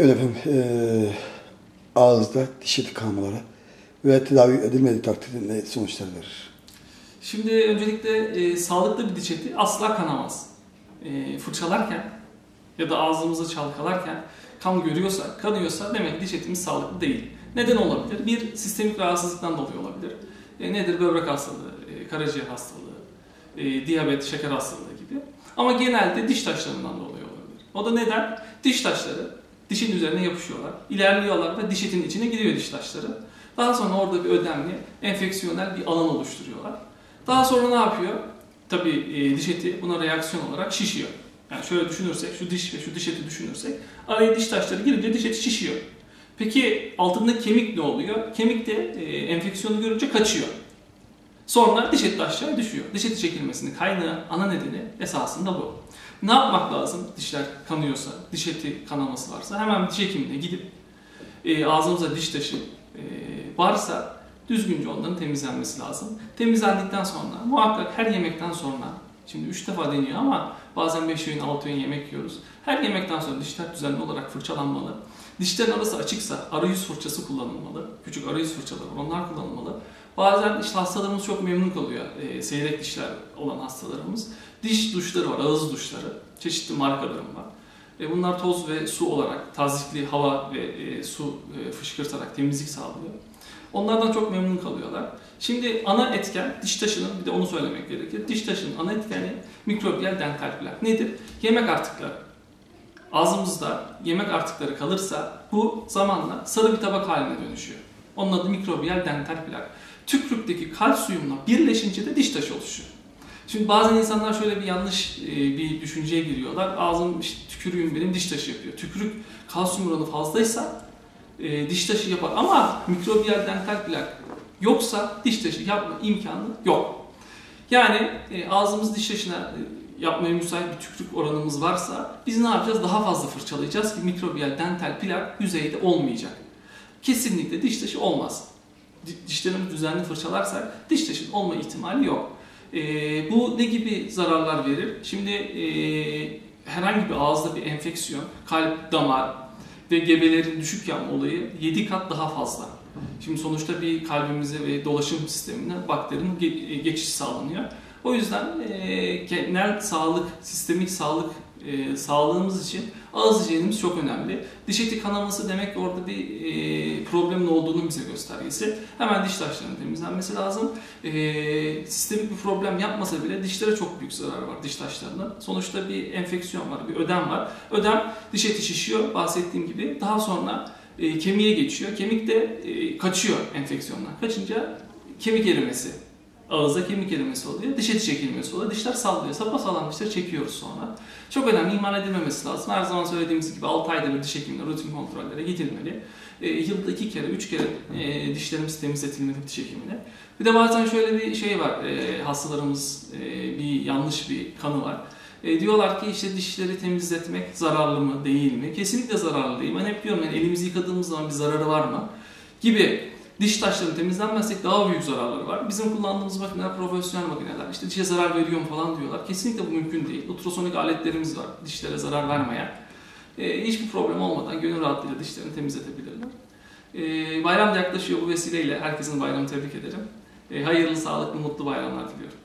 Evet efendim, eee ağızda diş eti kanamaları ve tedavi edilmediği takdirde sonuçlar verir? Şimdi öncelikle e, sağlıklı bir diş eti asla kanamaz. E, fırçalarken ya da ağzımızı çalkalarken kan görüyorsa, kanıyorsa demek ki diş etimiz sağlıklı değil. Neden olabilir? Bir, sistemik rahatsızlıktan dolayı olabilir. E, nedir? Böbrek hastalığı, e, karaciğer hastalığı, e, diyabet, şeker hastalığı gibi. Ama genelde diş taşlarından dolayı olabilir. O da neden? Diş taşları dişin üzerine yapışıyorlar. İlerliyorlar ve diş etinin içine giriyor diş taşları. Daha sonra orada bir ödemli, enfeksiyonel bir alan oluşturuyorlar. Daha sonra ne yapıyor? Tabii e, diş eti buna reaksiyon olarak şişiyor. Yani şöyle düşünürsek, şu diş ve şu diş eti düşünürsek, araya diş taşları girince diş eti şişiyor. Peki altındaki kemik ne oluyor? Kemik de e, enfeksiyonu görünce kaçıyor. Sonra diş eti aşağı düşüyor. Diş eti çekilmesinin kaynağı, ana nedeni esasında bu. Ne yapmak lazım dişler kanıyorsa, diş eti kanaması varsa? Hemen diş hekimine gidip e, ağzımıza diş taşı e, varsa düzgünce onların temizlenmesi lazım. Temizlendikten sonra muhakkak her yemekten sonra Şimdi 3 defa deniyor ama bazen 5 öğün 6 öğün yemek yiyoruz. Her yemekten sonra dişler düzenli olarak fırçalanmalı. Dişlerin arası açıksa arayüz fırçası kullanılmalı. Küçük arayüz fırçaları var onlar kullanılmalı. Bazen işte hastalarımız çok memnun kalıyor. E, seyrek dişler olan hastalarımız. Diş duşları var, ağız duşları. Çeşitli markalarım var. E, bunlar toz ve su olarak tazikli hava ve e, su e, fışkırtarak temizlik sağlıyor. Onlardan çok memnun kalıyorlar. Şimdi ana etken diş taşının bir de onu söylemek gerekir. Diş taşının ana etkeni mikrobiyal dental plak. Nedir? Yemek artıkları. Ağzımızda yemek artıkları kalırsa bu zamanla sarı bir tabak haline dönüşüyor. Onun adı mikrobiyal dental plak. Tükrükteki kalsiyumla birleşince de diş taşı oluşuyor. Şimdi bazen insanlar şöyle bir yanlış e, bir düşünceye giriyorlar. Ağzım işte tükürüğüm benim diş taşı yapıyor. Tükürük kalsiyum oranı fazlaysa e, diş taşı yapar ama mikrobiyal dental plak yoksa diş taşı yapma imkanı yok. Yani e, ağzımız diş taşına e, yapmaya müsait bir tükürük oranımız varsa biz ne yapacağız? Daha fazla fırçalayacağız ki mikrobiyal dental plak yüzeyde olmayacak. Kesinlikle diş taşı olmaz. Dişlerimizi düzenli fırçalarsak diş taşının olma ihtimali yok. E, bu ne gibi zararlar verir? Şimdi e, herhangi bir ağızda bir enfeksiyon, kalp, damar ve gebelerin düşük yapma olayı 7 kat daha fazla. Şimdi sonuçta bir kalbimize ve dolaşım sistemine bakterinin ge- geçişi sağlanıyor. O yüzden e, genel sağlık, sistemik sağlık e, sağlığımız için ağız hijyenimiz çok önemli. Diş eti kanaması demek orada bir e, problemin olduğunu bize göstergesi. Hemen diş taşlarının temizlenmesi lazım. E, sistemik bir problem yapmasa bile dişlere çok büyük zarar var diş taşlarında. Sonuçta bir enfeksiyon var, bir ödem var. Ödem diş eti şişiyor bahsettiğim gibi. Daha sonra e, kemiğe geçiyor. Kemik de e, kaçıyor enfeksiyondan. Kaçınca kemik erimesi ağızda kemik erimesi oluyor, diş eti çekilmesi oluyor, dişler sallıyor. Sapa sağlam dişleri çekiyoruz sonra. Çok önemli, iman edilmemesi lazım. Her zaman söylediğimiz gibi 6 ayda bir diş hekimine rutin kontrollere gidilmeli. E, yılda 2 kere, 3 kere e, dişlerimiz temizletilmeli diş hekimine. Bir de bazen şöyle bir şey var, e, hastalarımız e, bir yanlış bir kanı var. E, diyorlar ki işte dişleri temizletmek zararlı mı, değil mi? Kesinlikle zararlı değil. Ben hep diyorum yani elimizi yıkadığımız zaman bir zararı var mı? Gibi diş taşları temizlenmezsek daha büyük zararları var. Bizim kullandığımız makineler profesyonel makineler. İşte dişe zarar veriyor falan diyorlar. Kesinlikle bu mümkün değil. Ultrasonik aletlerimiz var dişlere zarar vermeyen. E, hiçbir problem olmadan gönül rahatlığıyla dişlerini temizletebilirler. E, bayram da yaklaşıyor bu vesileyle herkesin bayramı tebrik ederim. E, hayırlı, sağlıklı, mutlu bayramlar diliyorum.